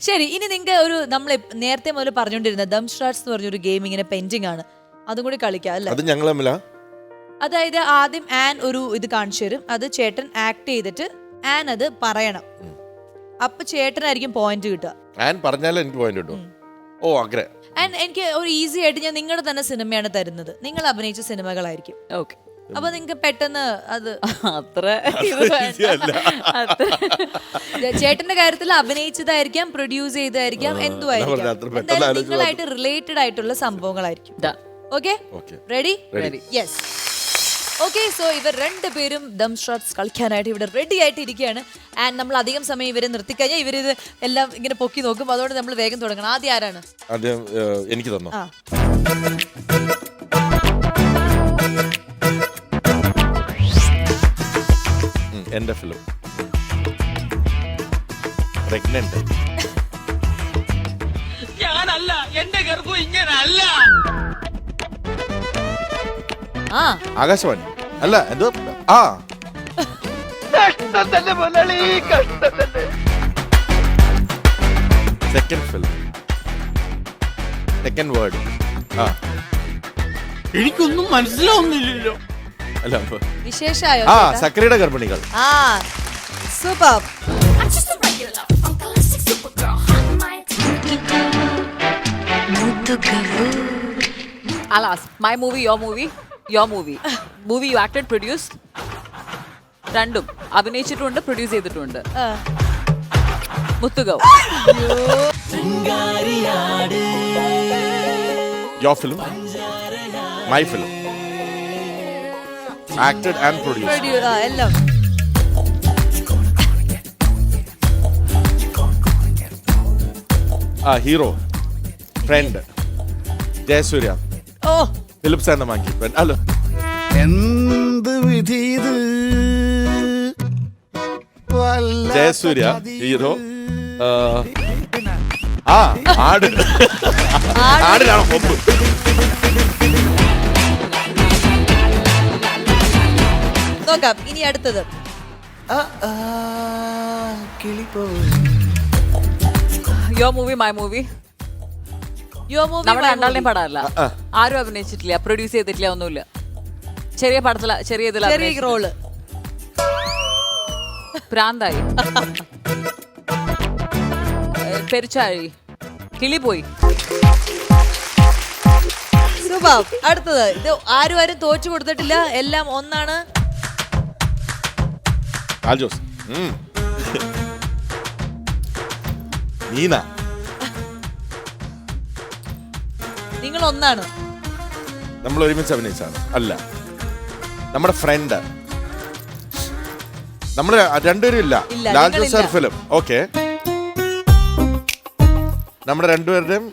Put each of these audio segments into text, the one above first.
ശരി ഇനി നിങ്ങൾക്ക് ഒരു നമ്മൾ നേരത്തെ മുതൽ പറഞ്ഞുകൊണ്ടിരുന്ന ദം സ്റ്റാർട്സ് എന്ന് പറഞ്ഞൊരു ഗെയിം ഇങ്ങനെ പെൻഡിങ് ആണ്. അതും കൂടി കളിക്കാം അല്ലേ? അത് ഞങ്ങൾ തമ്മിലാ? അതായത് ആദ്യം ആൻ ഒരു ഇത് കാണിച്ചു തരും. അത് ചേട്ടൻ ആക്ട് ചെയ്തിട്ട് ആൻ അത് പറയണം. അപ്പൊ ചേട്ടനായിരിക്കും പോയിന്റ് കിട്ടുക. ആൻ പറഞ്ഞാലേ എനിക്ക് പോയിന്റ് കിട്ടും. ഓ ആൻഡ് എനിക്ക് ഒരു ഈസി ആയിട്ട് ഞാൻ നിങ്ങളുടെ തന്നെ സിനിമയാണ് തരുന്നത്. നിങ്ങൾ അഭിനയിച്ച സിനിമകളായിരിക്കും. ഓക്കെ. അപ്പൊ നിങ്ങക്ക് പെട്ടെന്ന് അത് അത്ര ഇത് വേണ്ട. അത്ര. ചേട്ടന്റെ കാര്യത്തിൽ അഭിനയിച്ചതായിരിക്കാം പ്രൊഡ്യൂസ് ചെയ്തതായിരിക്കാം എന്തുമായിരിക്കാം പറഞ്ഞ അത്ര പെട്ടെന്ന് എന്തായാലും ആലോചിച്ച് നിങ്ങളായിട്ട് റിലേറ്റഡ് ആയിട്ടുള്ള സംഭവങ്ങളായിരിക്കും. ദാ, okay ready ready ready. Yes okay so ഇവർ രണ്ടുപേരും ദം ഷോട്ട്സ് കളിക്കാനായിട്ട് ഇവിടെ റെഡി ആയിട്ട് ഇരിക്കുകയാണ് ആൻഡ് നമ്മൾ അധികം സമയം ഇവരെ നിർത്തിക്കഴിഞ്ഞാൽ ഇവരിത് എല്ലാം ഇങ്ങനെ പൊക്കി നോക്കും. അതുകൊണ്ട് നമ്മൾ വേഗം തുടങ്ങണം. ആദ്യം ആരാണ്? ആദ്യം ഏഹ്, എനിക്ക് തന്നോ? ആ. എന്റെ ഫിലിം പ്രഗ്നന്റ് ഞാനല്ല എന്റെ ഗർഭം ഇങ്ങനല്ല. ആ. ആകാശവാണി. അല്ല എന്തോ ആ. സെക്കൻഡ് ഫിലിം സെക്കൻഡ് വേർഡ് ആ. എനിക്കൊന്നും മനസ്സിലാവുന്നില്ലല്ലോ. അല്ല വിശേഷായോ ആ ചേട്ടാ? സക്രിയുടെ ഗർഭിണികൾ ആ super I'm just a regular, uncle supergirl, hot mic. I'll ask. My movie, your movie, your movie. Movie you acted, produced. രണ്ടും അഭിനയിച്ചിട്ടുണ്ട് പ്രൊഡ്യൂസ് ചെയ്തിട്ടുണ്ട് മുത്തുകവ് yo film my film acted and produce എല്ലാം. ആ ഹീറോ. ഫ്രണ്ട് ജയസൂര്യ. ഓ. Philips and monkey അല്ലോ. എന്ത് വിധി ഇത്? ജയസൂര്യ. ഹീറോ. ആ ആട്. ആടിനാണ് കൊമ്പ്? നോക്കാം. ഇനി അടുത്തത്. ആ, ആ, Kilipoyi yo movie my movie yo movie നമ്മുടെ രണ്ടാളുടെയും പടമല്ല. ആരും അഭിനയിച്ചിട്ടില്ല. പ്രൊഡ്യൂസ് ചെയ്തിട്ടില്ല ഒന്നുമില്ല. ചെറിയ പടത്തില ചെറിയ റോൾ പ്രാന്തായി പെരുച്ചാഴി. കിളി പോയി. അടുത്തത്. ഇത് ആരും ആരും തോച്ചു കൊടുത്തിട്ടില്ല. എല്ലാം ഒന്നാണ്. Mm. Nina. നീന നിങ്ങൾ ഒന്നാണ്. നമ്മൾ ഒരുമിച്ച് അഭിനയിച്ചാണ്. അല്ല. നമ്മുടെ ഫ്രണ്ട് നമ്മൾ രണ്ടുപേരും ഇല്ല. ഇല്ല, സാർ നിങ്ങളില്ല. ഫിലിം ഓക്കെ നമ്മുടെ രണ്ടുപേരുടെയും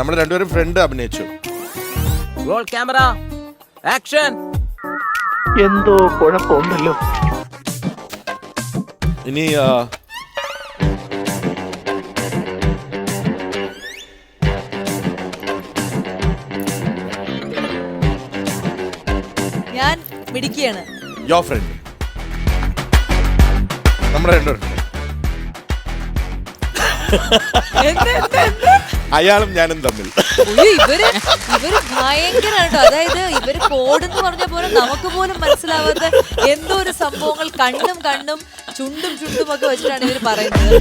നമ്മുടെ രണ്ടുപേരും ഫ്രണ്ട് അഭിനയിച്ചു. റോൾ ക്യാമറ ആക്ഷൻ എന്തോ കുഴപ്പമുണ്ടല്ലോ. ഇനി ആ, ഞാൻ മിടിക്കുകയാണ് യോ ഫ്രണ്ട് നമ്മുടെ രണ്ടുപേരും? അയാളും ഞാനും തമ്മിൽ. ഉയ്യോ, ഇവർ ഇവർ ഭയങ്കര കേട്ടോ അതായത് ഇവർ കോഡ് എന്ന് പറഞ്ഞ പോലെ നമുക്ക് പോലും മനസ്സിലാവാത്ത എന്തോ ഒരു സംഭവങ്ങൾ കണ്ണും കണ്ണും ചുണ്ടും ചുണ്ടും ഒക്കെ വെച്ചിട്ടാണ് ഇവർ പറയുന്നത്.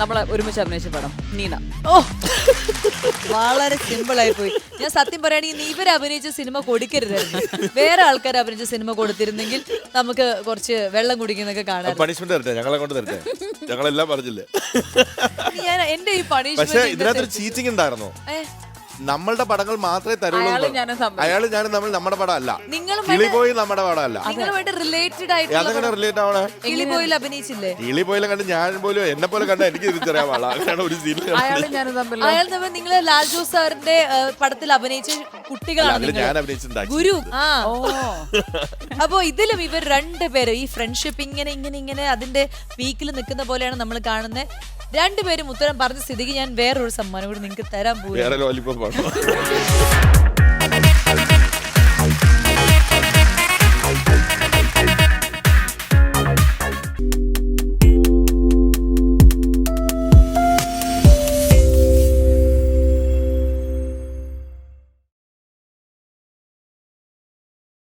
നമ്മളെ ഒരുമിച്ച് അഭിനയിച്ച പടം നീന. ഓ വളരെ സിമ്പിൾ ആയി പോയി. ഞാൻ സത്യം പറയുകയാണെങ്കിൽ നീ ഇവർ അഭിനയിച്ച സിനിമ കൊടുക്കരുതായിരുന്നു. വേറെ ആൾക്കാർ അഭിനയിച്ച സിനിമ കൊടുത്തിരുന്നെങ്കിൽ നമുക്ക് കുറച്ച് വെള്ളം കുടിക്കുന്നൊക്കെ കാണാം പണിഷ്മെന്റ് തരട്ടെ? ഞങ്ങളെ കൊണ്ട് തരട്ടെ? ഞങ്ങളെല്ലാം പറഞ്ഞില്ലേ? ഞാൻ എന്റെ ഈ പണിഷ്മെന്റ് ഇതിനകത്തൊരു ചീറ്റിംഗ് ഉണ്ടായിരുന്നോ? നമ്മളുടെ പടങ്ങൾ മാത്രമേ തരുള്ളൂ അയാളും ഞാൻ ഞാനും ഞാനും തമ്മിൽ നമ്മുടെ പടം അല്ല നിങ്ങളും കിളി നമ്മുടെ പടം അല്ല നിങ്ങളുമായിട്ട് റിലേറ്റഡ് അതെങ്ങനെ ആയിട്ടുള്ള റിലേറ്റ് ആവണേ? കിളിപോയിൽ അഭിനയിച്ചില്ലേ? കിളി പോയില്ല കണ്ട് ഞാൻ പോലും എന്നെ പോലെ കണ്ട എനിക്ക് തിരിച്ചറിയാൻ പാടില്ല അങ്ങനെയാണ് ഒരു സീൻ അയാളും ഞാനും തമ്മിൽ അയാൾ തമ്മിൽ നിങ്ങൾ ലാൽ ജോസ് സാറിന്റെ പടത്തിൽ അഭിനയിച്ച കുട്ടികളാണ് അതിൽ നിങ്ങൾ ഞാൻ അഭിനയിച്ചിട്ടുണ്ടാക്കി. ഗുരു ആ. ഓ. അപ്പോ ഇതിലും ഇവർ രണ്ടുപേരും ഈ ഫ്രണ്ട്ഷിപ്പ് ഇങ്ങനെ ഇങ്ങനെ ഇങ്ങനെ അതിന്റെ പീക്കിൽ നിൽക്കുന്ന പോലെയാണ് നമ്മൾ കാണുന്നത് രണ്ടുപേരും ഉത്തരം പറഞ്ഞ സ്ഥിതിക്ക് ഞാൻ വേറൊരു സമ്മാനം കൂടി നിങ്ങൾക്ക് തരാൻ പോകും വേറെ ലോലിപ്പോ と。